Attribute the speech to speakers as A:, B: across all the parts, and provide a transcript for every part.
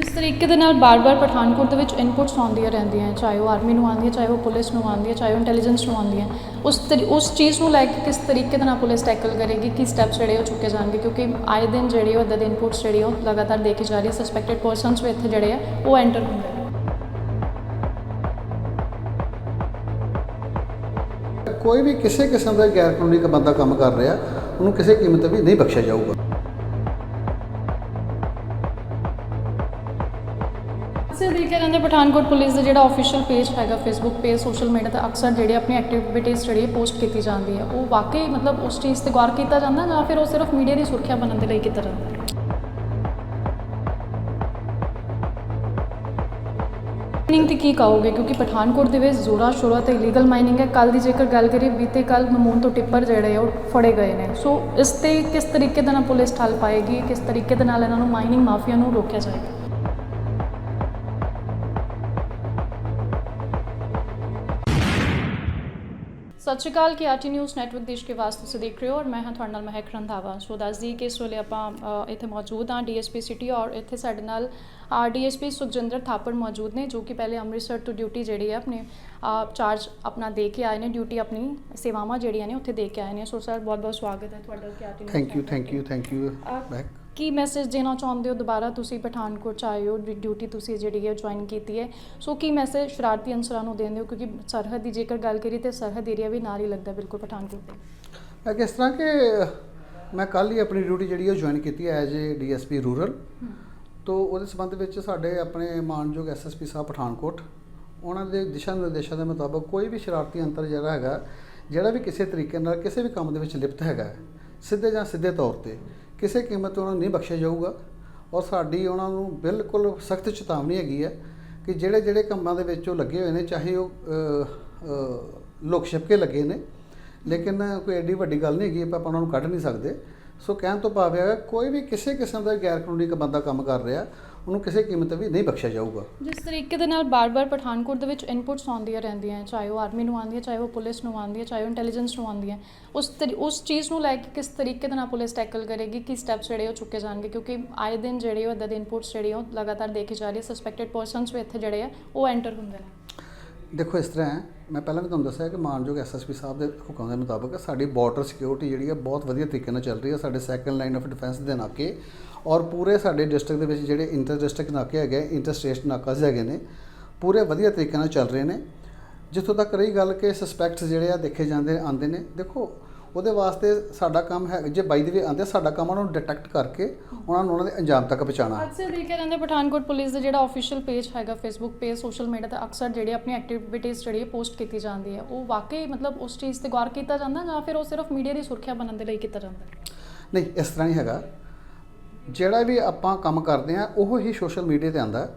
A: ਜਿਸ ਤਰੀਕੇ ਦੇ ਨਾਲ ਬਾਰ-ਬਾਰ ਪਠਾਨਕੋਟ ਦੇ ਵਿੱਚ ਇਨਪੁਟਸ ਆਉਂਦੀਆਂ ਰਹਿੰਦੀਆਂ ਚਾਹੇ ਉਹ ਆਰਮੀ ਨੂੰ ਆਉਂਦੀ ਹੈ ਚਾਹੇ ਉਹ ਪੁਲਿਸ ਨੂੰ ਆਉਂਦੀ ਹੈ ਚਾਹੇ ਉਹ ਇੰਟੈਲੀਜੈਂਸ ਨੂੰ ਆਉਂਦੀਆਂ ਉਸ ਉਸ ਚੀਜ਼ ਨੂੰ ਲੈ ਕੇ ਕਿਸ ਤਰੀਕੇ ਦੇ ਨਾਲ ਪੁਲਿਸ ਟੈਕਲ ਕਰੇਗੀ, ਕੀ ਸਟੈਪਸ ਜਿਹੜੇ ਉਹ ਚੁੱਕੇ ਜਾਣਗੇ, ਕਿਉਂਕਿ ਆਏ ਦਿਨ ਜਿਹੜੇ ਉਹ ਇੱਦਾਂ ਦੇ ਇਨਪੁਟਸ ਜਿਹੜੇ ਉਹ ਲਗਾਤਾਰ ਦੇਖੇ ਜਾ ਰਹੇ ਸਸਪੈਕਟਡ ਪਰਸਨਸ ਵੀ ਇੱਥੇ ਜਿਹੜੇ ਆ, ਉਹ ਐਂਟਰ ਹੁੰਦੇ
B: ਕੋਈ ਵੀ ਕਿਸੇ ਕਿਸਮ ਦਾ ਗੈਰ ਕਾਨੂੰਨੀ ਕ ਬੰਦਾ ਕੰਮ ਕਰ ਰਿਹਾ, ਉਹਨੂੰ ਕਿਸੇ ਕੀਮਤ ਵੀ ਨਹੀਂ ਬਖਸ਼ਿਆ ਜਾਊਗਾ।
A: ਅਕਸਰ ਦੇਖਿਆ ਜਾਂਦਾ ਪਠਾਨਕੋਟ ਪੁਲਿਸ ਦਾ ਜਿਹੜਾ ਅਫੀਸ਼ੀਅਲ ਪੇਜ ਹੈਗਾ ਫੇਸਬੁੱਕ ਪੇਜ ਸੋਸ਼ਲ ਮੀਡੀਆ ਤੇ ਅਕਸਰ ਜਿਹੜੀ ਆਪਣੀ ਐਕਟੀਵਿਟੀਜ਼ ਜਿਹੜੀ ਪੋਸਟ ਕੀਤੀ ਜਾਂਦੀ ਹੈ, ਉਹ ਵਾਕਈ ਮਤਲਬ ਉਸ ਚੀਜ਼ ਤੇ ਗੌਰ ਕੀਤਾ ਜਾਂਦਾ ਜਾਂ ਫਿਰ ਉਹ ਸਿਰਫ ਮੀਡੀਆ ਦੀ ਸੁਰੱਖਿਆ ਬਣਨ ਦੇ ਲਈ ਕੀਤਾ ਜਾਂਦਾ? ਮਾਈਨਿੰਗ ਤੇ ਕੀ ਕਹੋਗੇ? ਕਿਉਂਕਿ ਪਠਾਨਕੋਟ ਦੇ ਵਿੱਚ ਜ਼ੋਰਾ ਸ਼ੋਰਾ ਤੇ ਇਲੀਗਲ ਮਾਈਨਿੰਗ ਹੈ। ਕੱਲ ਦੀ ਜੇਕਰ ਗੱਲ ਕਰੀਏ, ਬੀਤੇ ਕੱਲ ਮਮੂਨ ਤੋਂ ਟਿੱਪਰ ਜਿਹੜੇ ਆ, ਉਹ ਫੜੇ ਗਏ ਨੇ। ਸੋ ਇਸ ਤੇ ਕਿਸ ਤਰੀਕੇ ਦੇ ਨਾਲ ਪੁਲਿਸ ਠੱਲ ਪਾਏਗੀ? ਕਿਸ ਤਰੀਕੇ ਦੇ ਨਾਲ ਇਹਨਾਂ ਨੂੰ ਮਾਈਨਿੰਗ ਮਾਫੀਆ ਨੂੰ ਰੋਕਿਆ ਜਾਏਗਾ? ਸਤਿ ਸ਼੍ਰੀ ਅਕਾਲ ਕੀ ਆਰਟੀ ਨਿਊਜ਼ ਨੈਟਵਰਕ ਦੇਸ਼ ਕੇ ਵਾਸਤੇ ਤੁਸੀਂ ਦੇਖ ਰਹੇ ਹੋ ਔਰ ਮੈਂ ਹਾਂ ਤੁਹਾਡੇ ਨਾਲ ਮਹਿਕ ਰੰਧਾਵਾ। ਸੋ ਦੱਸਦੀ ਕਿ ਇਸ ਵੇਲੇ ਆਪਾਂ ਇੱਥੇ ਮੌਜੂਦ ਹਾਂ ਡੀਐਸਪੀ ਸਿਟੀ ਔਰ ਇੱਥੇ ਸਾਡੇ ਨਾਲ ਡੀਐਸਪੀ ਸੁਖਜਿੰਦਰ ਥਾਪੜ ਮੌਜੂਦ ਨੇ ਜੋ ਕਿ ਪਹਿਲੇ ਅੰਮ੍ਰਿਤਸਰ ਤੋਂ ਡਿਊਟੀ ਜਿਹੜੀ ਹੈ ਆਪਣੇ ਚਾਰਜ ਆਪਣਾ ਦੇ ਕੇ ਆਏ ਨੇ ਡਿਊਟੀ ਆਪਣੀ ਸੇਵਾਵਾਂ ਜਿਹੜੀਆਂ ਨੇ ਉੱਥੇ ਦੇ ਕੇ ਆਏ ਨੇ। ਸੋ ਸਰ ਬਹੁਤ ਬਹੁਤ ਸਵਾਗਤ ਹੈ ਤੁਹਾਡਾ ਕੀ Aarti
B: thank you thank you thank you back
A: Ki message ਦੇਣਾ ਚਾਹੁੰਦੇ ਹੋ? ਦੁਬਾਰਾ ਤੁਸੀਂ ਪਠਾਨਕੋਟ ਚ ਆਏ ਹੋ ਡਿਊਟੀ ਤੁਸੀਂ ਜਿਹੜੀ ਹੈ ਜੁਆਇਨ ਕੀਤੀ ਹੈ। ਸੋ ਕੀ ਮੈਸੇਜ ਸ਼ਰਾਰਤੀ ਅਨਸਰਾਂ ਨੂੰ ਦਿੰਦੇ ਹੋ ਕਿਉਂਕਿ ਸਰਹੱਦ ਦੀ ਜੇਕਰ ਗੱਲ ਕਰੀਏ ਤੇ ਸਰਹੱਦ ਏਰੀਆ ਵੀ ਨਾਲ ਹੀ ਲੱਗਦਾ ਬਿਲਕੁਲ ਪਠਾਨਕੋਟ ਦੇ।
B: ਮੈਂ ਕਿਸ ਤਰ੍ਹਾਂ ਕਿ ਮੈਂ ਕੱਲ ਹੀ ਆਪਣੀ ਡਿਊਟੀ ਜਿਹੜੀ ਉਹ ਜੁਆਇਨ ਕੀਤੀ ਹੈ ਐਜ਼ ਏ ਡੀਐਸਪੀ ਰੂਰਲ ਤੋਂ ਉਹਦੇ ਸੰਬੰਧ ਵਿੱਚ ਸਾਡੇ ਆਪਣੇ ਮਾਨਯੋਗ ਐਸਐਸਪੀ ਸਾਹਿਬ ਪਠਾਨਕੋਟ ਉਹਨਾਂ ਦੇ ਦਿਸ਼ਾ ਨਿਰਦੇਸ਼ਾਂ ਦੇ ਮੁਤਾਬਕ ਕੋਈ ਵੀ ਸ਼ਰਾਰਤੀ ਅੰਤਰ ਜਿਹੜਾ ਹੈਗਾ ਜਿਹੜਾ ਵੀ ਕਿਸੇ ਤਰੀਕੇ ਨਾਲ ਕਿਸੇ ਵੀ ਕੰਮ ਦੇ ਵਿੱਚ ਲਿਪਤ ਹੈਗਾ ਹੈ, ਸਿੱਧੇ ਜਾਂ ਸਿੱਧੇ ਤੌਰ ਤੇ ਕਿਸੇ ਕੀਮਤ ਤੇ ਉਹਨਾਂ ਨੂੰ ਨਹੀਂ ਬਖਸ਼ਿਆ ਜਾਊਗਾ। ਔਰ ਸਾਡੀ ਉਹਨਾਂ ਨੂੰ ਬਿਲਕੁਲ ਸਖਤ ਚੇਤਾਵਨੀ ਹੈਗੀ ਹੈ ਕਿ ਜਿਹੜੇ ਜਿਹੜੇ ਕੰਮਾਂ ਦੇ ਵਿੱਚ ਉਹ ਲੱਗੇ ਹੋਏ ਨੇ ਚਾਹੇ ਉਹ ਅ, ਅ, ਲੋਕ ਛਿਪਕੇ ਲੱਗੇ ਨੇ ਲੇਕਿਨ ਕੋਈ ਐਡੀ ਵੱਡੀ ਗੱਲ ਨਹੀਂ ਹੈਗੀ ਆਪਾਂ ਉਹਨਾਂ ਨੂੰ ਕੱਢ ਨਹੀਂ ਸਕਦੇ। ਸੋ ਕਹਿਣ ਤੋਂ ਭਾਵ ਹੈ ਕੋਈ ਵੀ ਕਿਸੇ ਕਿਸਮ ਦਾ ਗੈਰ ਕਾਨੂੰਨੀ ਬੰਦਾ ਕੰਮ ਕਰ ਰਿਹਾ ਉਹਨੂੰ ਕਿਸੇ ਕੀਮਤ ਵੀ ਨਹੀਂ ਬਖਸ਼ਿਆ ਜਾਊਗਾ।
A: ਜਿਸ ਤਰੀਕੇ ਦੇ ਨਾਲ ਬਾਰ-ਬਾਰ ਪਠਾਨਕੋਟ ਦੇ ਵਿੱਚ ਇਨਪੁਟਸ ਆਉਂਦੀਆਂ ਰਹਿੰਦੀਆਂ ਚਾਹੇ ਉਹ ਆਰਮੀ ਨੂੰ ਆਉਂਦੀਆਂ ਚਾਹੇ ਉਹ ਪੁਲਿਸ ਨੂੰ ਆਉਂਦੀਆਂ ਚਾਹੇ ਉਹ ਇੰਟੈਲੀਜੈਂਸ ਨੂੰ ਆਉਂਦੀਆਂ ਉਸ ਉਸ ਚੀਜ਼ ਨੂੰ ਲੈ ਕੇ ਕਿਸ ਤਰੀਕੇ ਦੇ ਨਾਲ ਪੁਲਿਸ ਟੈਕਲ ਕਰੇਗੀ ਕੀ ਸਟੈਪਸ ਜਿਹੜੇ ਉਹ ਚੁੱਕੇ ਜਾਣਗੇ ਕਿਉਂਕਿ ਆਏ ਦਿਨ ਜਿਹੜੇ ਉਹ ਇੱਦਾਂ ਦੇ ਇਨਪੁਟਸ ਜਿਹੜੇ ਉਹ ਲਗਾਤਾਰ ਦੇਖੇ ਜਾ ਰਹੇ ਸਸਪੈਕਟਡ ਪਰਸਨਸ ਵੀ ਇੱਥੇ ਜਿਹੜੇ ਆ ਉਹ ਐਂਟਰ ਹੁੰਦੇ ਨੇ।
B: ਦੇਖੋ ਇਸ ਤਰ੍ਹਾਂ ਹੈ ਮੈਂ ਪਹਿਲਾਂ ਵੀ ਤੁਹਾਨੂੰ ਦੱਸਿਆ ਕਿ ਮਾਨਯੋਗ ਐਸਐਸਪੀ ਸਾਹਿਬ ਦੇ ਹੁਕਮ ਦੇ ਮੁਤਾਬਕ ਸਾਡੀ ਬਾਰਡਰ ਸਿਕਿਉਰਿਟੀ ਜਿਹੜੀ ਹੈ ਬਹੁਤ ਵਧੀਆ ਤਰੀਕੇ ਨਾਲ ਚੱਲ ਰਹੀ ਹੈ, ਸਾਡੇ ਸੈਕੰਡ ਲਾਈਨ ਆਫ ਡਿਫੈਂਸ ਦੇ ਨਾਕੇ ਔਰ ਪੂਰੇ ਸਾਡੇ ਡਿਸਟ੍ਰਿਕਟ ਦੇ ਵਿੱਚ ਜਿਹੜੇ ਇੰਟਰ ਡਿਸਟ੍ਰਿਕਟ ਨਾਕੇ ਹੈਗੇ ਇੰਟਰ ਸਟੇਟ ਨਾਕਾਜ਼ ਹੈਗੇ ਨੇ, ਪੂਰੇ ਵਧੀਆ ਤਰੀਕੇ ਨਾਲ ਚੱਲ ਰਹੇ ਨੇ। ਜਿੱਥੋਂ ਤੱਕ ਰਹੀ ਗੱਲ ਕਿ ਸਸਪੈਕਟਸ ਜਿਹੜੇ ਆ ਦੇਖੇ ਜਾਂਦੇ, ਆਉਂਦੇ ਨੇ। ਦੇਖੋ ਉਹਦੇ ਵਾਸਤੇ ਸਾਡਾ ਕੰਮ ਹੈ ਜੇ ਬਾਈ ਦੇ ਵੀ ਆਉਂਦੇ ਸਾਡਾ ਕੰਮ ਉਹਨਾਂ ਨੂੰ ਡਿਟੈਕਟ ਕਰਕੇ ਉਹਨਾਂ ਨੂੰ ਉਹਨਾਂ ਦੇ ਅੰਜਾਮ ਤੱਕ ਪਹੁੰਚਾਉਣਾ।
A: ਅਕਸਰ ਦੇਖਿਆ ਜਾਂਦਾ ਪਠਾਨਕੋਟ ਪੁਲਿਸ ਦਾ ਜਿਹੜਾ ਅਫੀਸ਼ੀਅਲ ਪੇਜ ਹੈਗਾ ਫੇਸਬੁੱਕ ਪੇਜ ਸੋਸ਼ਲ ਮੀਡੀਆ ਤੇ ਅਕਸਰ ਜਿਹੜੀ ਆਪਣੀ ਐਕਟੀਵਿਟੀਜ਼ ਜਿਹੜੀ ਪੋਸਟ ਕੀਤੀ ਜਾਂਦੀ ਹੈ ਉਹ ਵਾਕਈ ਮਤਲਬ ਉਸ ਚੀਜ਼ ਤੇ ਗੌਰ ਕੀਤਾ ਜਾਂਦਾ ਜਾਂ ਫਿਰ ਉਹ ਸਿਰਫ ਮੀਡੀਆ ਦੀ ਸੁਰੱਖਿਆ ਬਣਨ ਦੇ ਲਈ ਕੀਤਾ ਜਾਂਦਾ?
B: ਨਹੀਂ ਇਸ ਤਰ੍ਹਾਂ ਹੀ ਹੈਗਾ। ਜਿਹੜਾ ਵੀ ਆਪਾਂ ਕੰਮ ਕਰਦੇ ਆ ਉਹ ਹੀ ਸੋਸ਼ਲ ਮੀਡੀਆ ਤੇ ਆਂਦਾ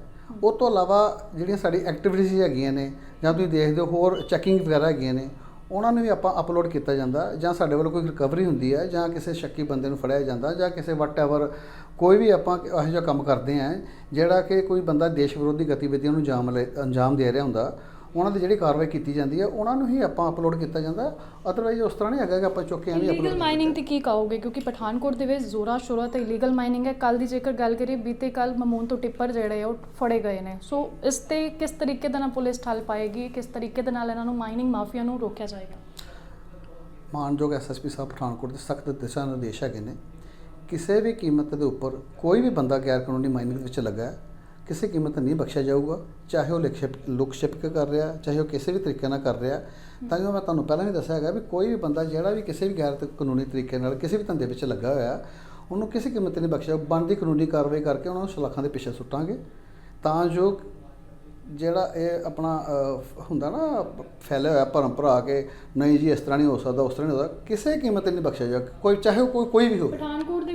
B: ਉਹ ਤੋਂ ਇਲਾਵਾ ਜਿਹੜੀਆਂ ਸਾਡੀ ਐਕਟੀਵਿਟੀਜ਼ ਹੈਗੀਆਂ ਨੇ ਜਾਂ ਤੁਸੀਂ ਦੇਖਦੇ ਹੋ ਹੋਰ ਚੈਕਿੰਗ ਵਗੈਰਾ ਹੈਗੀਆਂ ਨੇ ਉਹਨਾਂ ਨੂੰ ਵੀ ਆਪਾਂ ਅਪਲੋਡ ਕੀਤਾ ਜਾਂਦਾ, ਜਾਂ ਸਾਡੇ ਵੱਲੋਂ ਕੋਈ ਰਿਕਵਰੀ ਹੁੰਦੀ ਹੈ, ਜਾਂ ਕਿਸੇ ਸ਼ੱਕੀ ਬੰਦੇ ਨੂੰ ਫੜਿਆ ਜਾਂਦਾ, ਜਾਂ ਕਿਸੇ ਵਟਐਵਰ ਕੋਈ ਵੀ ਆਪਾਂ ਇਹੋ ਜਿਹਾ ਕੰਮ ਕਰਦੇ ਆ, ਜਿਹੜਾ ਕਿ ਕੋਈ ਬੰਦਾ ਦੇਸ਼ ਵਿਰੋਧੀ ਗਤੀਵਿਧੀਆਂ ਨੂੰ ਅੰਜਾਮ ਲੈ- ਅੰਜਾਮ ਦੇ ਰਿਹਾ ਹੁੰਦਾ ਉਹਨਾਂ ਦੀ ਜਿਹੜੀ ਕਾਰਵਾਈ ਕੀਤੀ ਜਾਂਦੀ ਹੈ ਉਹਨਾਂ ਨੂੰ ਹੀ ਆਪਾਂ ਅਪਲੋਡ ਕੀਤਾ ਜਾਂਦਾ। ਅਦਰਵਾਈਜ਼ ਉਸ ਤਰ੍ਹਾਂ ਨਹੀਂ ਹੈਗਾ ਕਿ ਆਪਾਂ ਚੁੱਕ ਕੇ ਐਵੇਂ
A: ਇਲੀਗਲ
B: ਅਪਲੋਡ
A: ਮਾਈਨਿੰਗ ਤੇ ਕੀ ਕਹੋਗੇ? ਕਿਉਂਕਿ ਪਠਾਨਕੋਟ ਦੇ ਵਿੱਚ ਜ਼ੋਰਾ ਸ਼ੋਰਾ ਤੇ ਇਲੀਗਲ ਮਾਈਨਿੰਗ ਹੈ। ਕੱਲ ਦੀ ਜੇਕਰ ਗੱਲ ਕਰੀਏ ਬੀਤੇ ਕੱਲ ਮਮੂਨ ਤੋਂ ਟਿੱਪਰ ਜਿਹੜੇ ਆ ਉਹ ਫੜੇ ਗਏ ਨੇ। ਸੋ ਇਸ ਤੇ ਕਿਸ ਤਰੀਕੇ ਦੇ ਨਾਲ ਪੁਲਿਸ ਠੱਲ ਪਾਏਗੀ? ਕਿਸ ਤਰੀਕੇ ਦੇ ਨਾਲ ਇਹਨਾਂ ਨੂੰ ਮਾਈਨਿੰਗ ਮਾਫੀਆ ਨੂੰ ਰੋਕਿਆ ਜਾਏਗਾ?
B: ਮਾਨਯੋਗ ਐਸਐਸਪੀ ਸਾਹਿਬ ਪਠਾਨਕੋਟ ਦੇ ਸਖਤ ਦਿਸ਼ਾ ਨਿਰਦੇਸ਼ ਹੈਗੇ ਨੇ। ਕਿਸੇ ਵੀ ਕੀਮਤ ਦੇ ਉੱਪਰ ਕੋਈ ਵੀ ਬੰਦਾ ਗੈਰ ਕਾਨੂੰਨੀ ਮਾਈਨਿੰਗ ਵਿੱਚ ਲੱਗਾ ਹੈ ਕਿਸੇ ਕੀਮਤ ਨਹੀਂ ਬਖਸ਼ਿਆ ਜਾਊਗਾ, ਚਾਹੇ ਉਹ ਲਿਖ ਛਿਪ ਲੁਕ ਛਿਪਕ ਕਰ ਰਿਹਾ, ਚਾਹੇ ਉਹ ਕਿਸੇ ਵੀ ਤਰੀਕੇ ਨਾਲ ਕਰ ਰਿਹਾ, ਤਾਂ ਜੋ ਮੈਂ ਤੁਹਾਨੂੰ ਪਹਿਲਾਂ ਵੀ ਦੱਸਿਆ ਹੈਗਾ ਵੀ ਕੋਈ ਵੀ ਬੰਦਾ ਜਿਹੜਾ ਵੀ ਕਿਸੇ ਵੀ ਗੈਰ ਕਾਨੂੰਨੀ ਤਰੀਕੇ ਨਾਲ ਕਿਸੇ ਵੀ ਧੰਦੇ ਵਿੱਚ ਲੱਗਾ ਹੋਇਆ, ਉਹਨੂੰ ਕਿਸੇ ਕੀਮਤ ਤੇ ਨਹੀਂ ਬਖਸ਼ਿਆ ਬਣਦੀ ਕਾਨੂੰਨੀ ਕਾਰਵਾਈ ਕਰਕੇ ਉਹਨਾਂ ਨੂੰ ਸਲਾਖਾਂ ਦੇ ਪਿੱਛੇ ਸੁੱਟਾਂਗੇ। ਤਾਂ ਜੋ ਜਿਹੜਾ ਇਹ ਆਪਣਾ ਹੁੰਦਾ ਨਾ, ਫੈਲਿਆ ਹੋਇਆ ਭਰਮ ਭਰਾ ਕੇ ਨਹੀਂ ਜੀ ਇਸ ਤਰ੍ਹਾਂ ਨਹੀਂ ਹੋ ਸਕਦਾ, ਉਸ ਤਰ੍ਹਾਂ ਨਹੀਂ ਹੋ ਸਕਦਾ, ਕਿਸੇ ਕੀਮਤ ਤੇ ਨਹੀਂ ਬਖਸ਼ਿਆ ਜਾ ਕੋਈ, ਚਾਹੇ ਉਹ ਕੋਈ ਕੋਈ ਵੀ ਹੋਵੇ।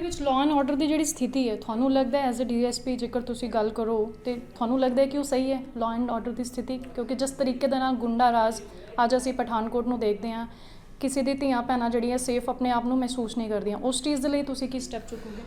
A: ਵਿੱਚ ਲਾਅ ਐਂਡ ਆਰਡਰ ਦੀ ਜਿਹੜੀ ਸਥਿਤੀ ਹੈ, ਤੁਹਾਨੂੰ ਲੱਗਦਾ ਹੈ ਐਜ਼ ਅ ਡੀਐਸਪੀ ਜੇਕਰ ਤੁਸੀਂ ਗੱਲ ਕਰੋ ਤੇ ਤੁਹਾਨੂੰ ਲੱਗਦਾ ਹੈ ਕਿ ਉਹ ਸਹੀ ਹੈ ਲਾਅ ਐਂਡ ਆਰਡਰ ਦੀ ਸਥਿਤੀ? ਕਿਉਂਕਿ ਜਿਸ ਤਰੀਕੇ ਦੇ ਨਾਲ ਗੁੰਡਾ ਰਾਜ ਅੱਜ ਅਸੀਂ ਪਠਾਨਕੋਟ ਨੂੰ ਦੇਖਦੇ ਹਾਂ, ਕਿਸੇ ਦੀ ਧੀਆਂ ਭੈਣਾਂ ਜਿਹੜੀਆਂ ਸੇਫ ਆਪਣੇ ਆਪ ਨੂੰ ਮਹਿਸੂਸ ਨਹੀਂ ਕਰਦੀਆਂ। ਉਸ ਚੀਜ਼ ਦੇ ਲਈ ਤੁਸੀਂ ਕੀ ਸਟੈਪ ਚੁੱਕੋਗੇ?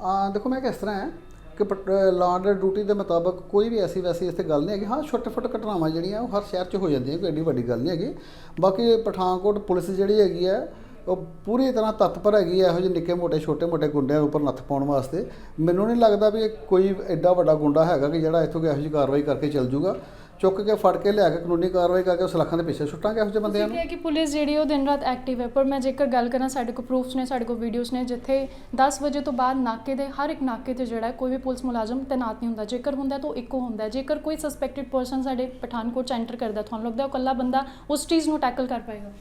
B: ਆ, ਦੇਖੋ ਮੈਂ ਕਿਸ ਤਰ੍ਹਾਂ ਹੈ ਕਿ ਲਾਅ ਐਂਡ ਡਿਊਟੀ ਦੇ ਮੁਤਾਬਕ ਕੋਈ ਵੀ ਐਸੀ ਵੈਸੀ ਇੱਥੇ ਗੱਲ ਨਹੀਂ ਹੈਗੀ। ਹਾਂ ਛੋਟੇ ਛੋਟੇ ਘਟਨਾਵਾਂ ਜਿਹੜੀਆਂ ਉਹ ਹਰ ਸ਼ਹਿਰ 'ਚ ਹੋ ਜਾਂਦੀਆਂ, ਕੋਈ ਐਡੀ ਵੱਡੀ ਗੱਲ ਨਹੀਂ ਹੈਗੀ। ਬਾਕੀ ਪਠਾਨਕੋਟ ਪੁਲਿਸ ਜਿਹੜੀ ਹੈਗੀ ਹੈ ਉਹ ਪੂਰੀ ਤਰ੍ਹਾਂ ਤਤਪਰ ਹੈਗੀ ਇਹੋ ਜਿਹੇ ਨਿੱਕੇ ਮੋਟੇ ਛੋਟੇ ਮੋਟੇ ਗੁੰਡਿਆਂ ਉੱਪਰ ਨੱਥ ਪਾਉਣ ਵਾਸਤੇ। ਮੈਨੂੰ ਨਹੀਂ ਲੱਗਦਾ ਵੀ ਕੋਈ ਐਡਾ ਵੱਡਾ ਗੁੰਡਾ ਹੈਗਾ ਕਿ ਜਿਹੜਾ ਇੱਥੋਂ ਇਹੋ ਜਿਹੀ ਕਾਰਵਾਈ ਕਰਕੇ ਚੱਲ ਜੂਗਾ। ਚੁੱਕ ਕੇ ਫੜ ਕੇ ਲਿਆ ਕੇ ਕਾਨੂੰਨੀ ਕਾਰਵਾਈ ਕਰਕੇ ਉਸ ਲੱਖਾਂ ਦੇ ਪਿੱਛੇ ਸੁੱਟਾਂਗੇ ਇਹੋ ਜਿਹੇ ਬੰਦਿਆਂ
A: ਠੀਕ
B: ਨੂੰ?
A: ਹੈ ਕਿ ਪੁਲਿਸ ਜਿਹੜੀ ਉਹ ਦਿਨ ਰਾਤ ਐਕਟਿਵ ਹੈ ਪਰ ਮੈਂ ਜੇਕਰ ਗੱਲ ਕਰਾਂ ਸਾਡੇ ਕੋਲ ਪ੍ਰੂਫਸ ਨੇ ਸਾਡੇ ਕੋਲ ਵੀਡੀਓਜ਼ ਨੇ ਜਿੱਥੇ 10 ਵਜੇ ਤੋਂ ਬਾਅਦ ਨਾਕੇ ਦੇ ਹਰ ਇੱਕ ਨਾਕੇ ਤੇ ਜਿਹੜਾ ਕੋਈ ਵੀ ਪੁਲਿਸ ਮੁਲਾਜ਼ਮ ਤੈਨਾਤ ਨਹੀਂ ਹੁੰਦਾ। ਜੇਕਰ ਹੁੰਦਾ ਤਾਂ ਇੱਕੋ ਹੁੰਦਾ। ਜੇਕਰ ਕੋਈ ਸਸਪੈਕਟਡ ਪਰਸਨ ਸਾਡੇ ਪਠਾਨਕੋਟ ਚ ਐਂਟਰ ਕਰਦਾ ਤੁਹਾਨੂੰ ਲੱਗਦਾ ਉਹ ਇਕੱਲਾ ਬੰਦਾ ਉਸ ਚੀਜ਼ ਨੂੰ ਟੈਕਲ ਕਰ ਪਾਏਗਾ?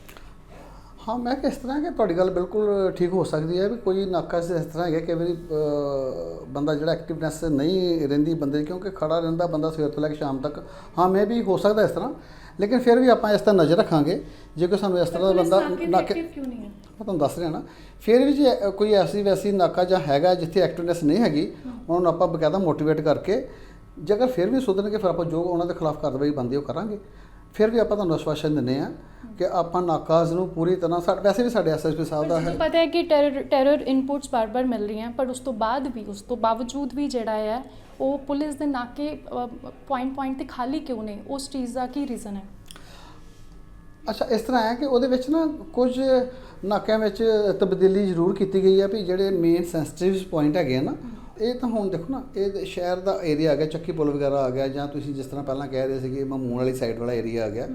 B: ਹਾਂ ਮੈਂ ਕਿਸ ਤਰ੍ਹਾਂ ਕਿ ਤੁਹਾਡੀ ਗੱਲ ਬਿਲਕੁਲ ਠੀਕ ਹੋ ਸਕਦੀ ਹੈ ਵੀ ਕੋਈ ਨਾਕਾ ਇਸ ਤਰ੍ਹਾਂ ਹੈਗਾ ਕਿ ਅਹ, ਬੰਦਾ ਜਿਹੜਾ ਐਕਟਿਵਨੈਸ ਨਹੀਂ ਰਹਿੰਦੀ ਬੰਦੇ ਕਿਉਂਕਿ ਖੜਾ ਰਹਿੰਦਾ ਬੰਦਾ ਸਵੇਰ ਤੋਂ ਲੈ ਕੇ ਸ਼ਾਮ ਤੱਕ। ਹਾਂ ਮੈਂ ਵੀ ਹੋ ਸਕਦਾ ਇਸ ਤਰ੍ਹਾਂ ਲੇਕਿਨ ਫਿਰ ਵੀ ਆਪਾਂ ਇਸ ਤੇ ਨਜ਼ਰ ਰੱਖਾਂਗੇ। ਜੇ ਕੋਈ ਸਾਨੂੰ ਇਸ ਤਰ੍ਹਾਂ ਦਾ ਬੰਦਾ ਨਾਕੇ
A: ਕਿਉਂ ਨਹੀਂ ਹੈ?
B: ਮੈਂ ਤੁਹਾਨੂੰ ਦੱਸ ਰਿਹਾ ਨਾ ਫਿਰ ਵੀ ਜੇ ਕੋਈ ਐਸੀ ਵੈਸੀ ਨਾਕਾ ਜਾਂ ਹੈਗਾ ਜਿੱਥੇ ਐਕਟਿਵਨੈਸ ਨਹੀਂ ਹੈਗੀ ਉਹਨਾਂ ਨੂੰ ਆਪਾਂ ਬਕਾਇਦਾ ਮੋਟੀਵੇਟ ਕਰਕੇ ਜੇਕਰ ਫਿਰ ਵੀ ਸੁਧਰਨਗੇ ਫਿਰ ਆਪਾਂ ਜੋ ਉਹਨਾਂ ਦੇ ਖਿਲਾਫ ਕਾਰਵਾਈ ਬਣਦੀ ਉਹ ਕਰਾਂਗੇ। ਫਿਰ ਵੀ ਆਪਾਂ ਤੁਹਾਨੂੰ ਆਸ਼ਵਾਸਨ ਦਿੰਦੇ ਆ ਕਿ ਆਪਾਂ ਨਾਕਾਜ਼ ਨੂੰ ਪੂਰੀ ਤਰ੍ਹਾਂ ਸਾਡੇ ਵੈਸੇ ਵੀ ਸਾਡੇ ਐਸਐਸਪੀ ਸਾਹਿਬ ਦਾ ਹੈ
A: ਪਤਾ ਹੈ ਕਿ ਟੈਰਰ ਟੈਰਰ ਇਨਪੁਟਸ ਬਾਰ-ਬਾਰ ਮਿਲ ਰਹੀਆਂ ਪਰ ਉਸ ਤੋਂ ਬਾਅਦ ਵੀ ਉਸ ਤੋਂ ਬਾਵਜੂਦ ਵੀ ਜਿਹੜਾ ਹੈ ਉਹ ਪੁਲਿਸ ਦੇ ਨਾਕੇ ਪੁਆਇੰਟ ਪੁਆਇੰਟ ਤੇ ਖਾਲੀ ਕਿਉਂ ਨੇ? ਉਸ ਚੀਜ਼ ਦਾ ਕੀ ਰੀਜ਼ਨ ਹੈ?
B: ਅੱਛਾ ਇਸ ਤਰ੍ਹਾਂ ਹੈ ਕਿ ਉਹਦੇ ਵਿੱਚ ਨਾ ਕੁਝ ਨਾਕਿਆਂ ਵਿੱਚ ਤਬਦੀਲੀ ਜ਼ਰੂਰ ਕੀਤੀ ਗਈ ਹੈ ਵੀ ਜਿਹੜੇ ਮੇਨ ਸੈਂਸਿਟਿਵ ਪੁਆਇੰਟ ਹੈਗੇ ਆ ਨਾ ਇਹ ਤਾਂ ਹੁਣ ਦੇਖੋ ਨਾ, ਇਹ ਸ਼ਹਿਰ ਦਾ ਏਰੀਆ ਆ ਗਿਆ, ਚੱਕੀ ਪੁਲ ਵਗੈਰਾ ਆ ਗਿਆ, ਜਾਂ ਤੁਸੀਂ ਜਿਸ ਤਰ੍ਹਾਂ ਪਹਿਲਾਂ ਕਹਿ ਰਹੇ ਸੀਗੇ ਮਮੂਨ ਵਾਲੀ ਸਾਈਡ ਵਾਲਾ ਏਰੀਆ ਆ ਗਿਆ,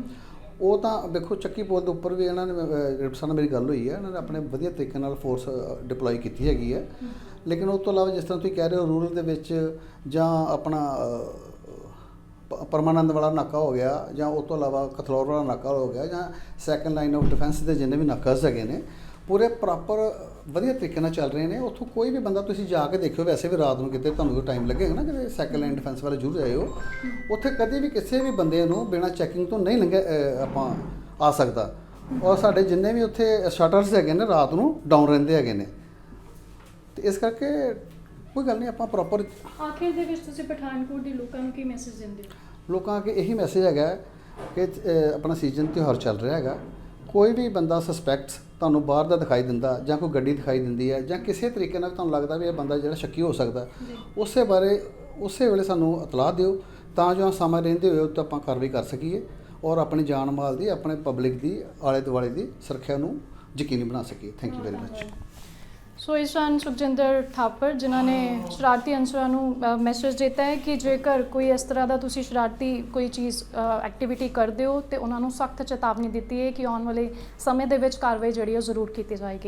B: ਉਹ ਤਾਂ ਦੇਖੋ ਚੱਕੀ ਪੁਲ ਦੇ ਉੱਪਰ ਵੀ ਇਹਨਾਂ ਨੇ ਰਿਪਸਨ ਨਾਲ ਮੇਰੀ ਗੱਲ ਹੋਈ ਹੈ ਇਹਨਾਂ ਨੇ ਆਪਣੇ ਵਧੀਆ ਤਰੀਕੇ ਨਾਲ ਫੋਰਸ ਡਿਪਲੋਏ ਕੀਤੀ ਹੈਗੀ ਹੈ ਲੇਕਿਨ ਉਸ ਤੋਂ ਇਲਾਵਾ ਜਿਸ ਤਰ੍ਹਾਂ ਤੁਸੀਂ ਕਹਿ ਰਹੇ ਹੋ ਰੂਰਲ ਦੇ ਵਿੱਚ ਜਾਂ ਆਪਣਾ ਪਰਮਾਨੰਦ ਵਾਲਾ ਨਾਕਾ ਹੋ ਗਿਆ, ਜਾਂ ਉਸ ਤੋਂ ਇਲਾਵਾ ਕਥਲੌਰ ਵਾਲਾ ਨਾਕਾ ਹੋ ਗਿਆ, ਜਾਂ ਸੈਕੰਡ ਲਾਈਨ ਆਫ ਡਿਫੈਂਸ ਦੇ ਜਿੰਨੇ ਵੀ ਨਾਕਾਸ ਹੈਗੇ ਨੇ, ਪੂਰੇ ਪ੍ਰੋਪਰ ਵਧੀਆ ਤਰੀਕੇ ਨਾਲ ਚੱਲ ਰਹੇ ਨੇ ਉੱਥੋਂ ਕੋਈ ਵੀ ਬੰਦਾ ਤੁਸੀਂ ਜਾ ਕੇ ਦੇਖਿਓ ਵੈਸੇ ਵੀ ਰਾਤ ਨੂੰ ਕਿਤੇ ਤੁਹਾਨੂੰ ਟਾਈਮ ਲੱਗੇਗਾ ਨਾ ਕਿ ਸੈਕੰਡ ਲਾਈਨ ਡਿਫੈਂਸ ਵਾਲੇ ਜ਼ਰੂਰ ਜਾਇਓ। ਉੱਥੇ ਕਦੇ ਵੀ ਕਿਸੇ ਵੀ ਬੰਦੇ ਨੂੰ ਬਿਨਾਂ ਚੈਕਿੰਗ ਤੋਂ ਨਹੀਂ ਲੰਘਿਆ ਅ, ਆਪਾਂ ਆ ਸਕਦਾ। ਔਰ ਸਾਡੇ ਜਿੰਨੇ ਵੀ ਉੱਥੇ ਸ਼ਟਰਸ ਹੈਗੇ ਨੇ ਰਾਤ ਨੂੰ ਡਾਊਨ ਰਹਿੰਦੇ ਹੈਗੇ ਨੇ। ਤੇ ਇਸ ਕਰਕੇ ਕੋਈ ਗੱਲ ਨਹੀਂ ਆਪਾਂ ਪ੍ਰੋਪਰ
A: ਆਖਿਰ ਦੇ ਵਿੱਚ ਤੁਸੀਂ ਪਠਾਨਕੋਟ ਦੇ ਲੋਕਾਂ ਨੂੰ ਕੀ ਮੈਸੇਜ ਦਿੰਦੇ ਹੋ?
B: ਲੋਕਾਂ ਅੱਗੇ ਇਹੀ ਮੈਸੇਜ ਹੈਗਾ ਕਿ ਆਪਣਾ ਸੀਜ਼ਨ ਤਿਉਹਾਰ ਚੱਲ ਰਿਹਾ ਹੈਗਾ। ਕੋਈ ਵੀ ਬੰਦਾ ਸਸਪੈਕਟ ਤੁਹਾਨੂੰ ਬਾਹਰ ਦਾ ਦਿਖਾਈ ਦਿੰਦਾ ਜਾਂ ਕੋਈ ਗੱਡੀ ਦਿਖਾਈ ਦਿੰਦੀ ਹੈ ਜਾਂ ਕਿਸੇ ਤਰੀਕੇ ਨਾਲ ਤੁਹਾਨੂੰ ਲੱਗਦਾ ਵੀ ਇਹ ਬੰਦਾ ਜਿਹੜਾ ਸ਼ੱਕੀ ਹੋ ਸਕਦਾ। ਉਸੇ ਬਾਰੇ ਉਸੇ ਵੇਲੇ ਸਾਨੂੰ ਇਤਲਾਹ ਦਿਓ ਤਾਂ ਜੋ ਸਮਾਂ ਰਹਿੰਦੇ ਹੋਏ ਉੱਤੇ ਆਪਾਂ ਕਾਰਵਾਈ ਕਰ ਸਕੀਏ ਔਰ ਆਪਣੀ ਜਾਨ ਮਾਲ ਦੀ ਆਪਣੇ ਪਬਲਿਕ ਦੀ ਆਲੇ ਦੁਆਲੇ ਦੀ ਸੁਰੱਖਿਆ ਨੂੰ ਯਕੀਨੀ ਬਣਾ ਸਕੀਏ। Thank you very much
A: so ਇਸ ਹਨ ਸੁਖਜਿੰਦਰ ਥਾਪਰ, ਜਿਨ੍ਹਾਂ ਨੇ ਸ਼ਰਾਰਤੀ ਅਨਸਰਾਂ ਨੂੰ ਮੈਸੇਜ ਦਿੱਤਾ ਹੈ ਕਿ ਜੇਕਰ ਕੋਈ ਇਸ ਤਰ੍ਹਾਂ ਦਾ ਤੁਸੀਂ ਸ਼ਰਾਰਤੀ ਕੋਈ ਚੀਜ਼ ਐਕਟੀਵਿਟੀ ਕਰਦੇ ਹੋ, ਤੇ ਉਹਨਾਂ ਨੂੰ ਸਖਤ ਚੇਤਾਵਨੀ ਦਿੱਤੀ ਹੈ ਕਿ ਆਉਣ ਵਾਲੇ ਸਮੇਂ ਦੇ ਵਿੱਚ ਕਾਰਵਾਈ ਜਿਹੜੀ ਉਹ ਜ਼ਰੂਰ ਕੀਤੀ ਜਾਏਗੀ।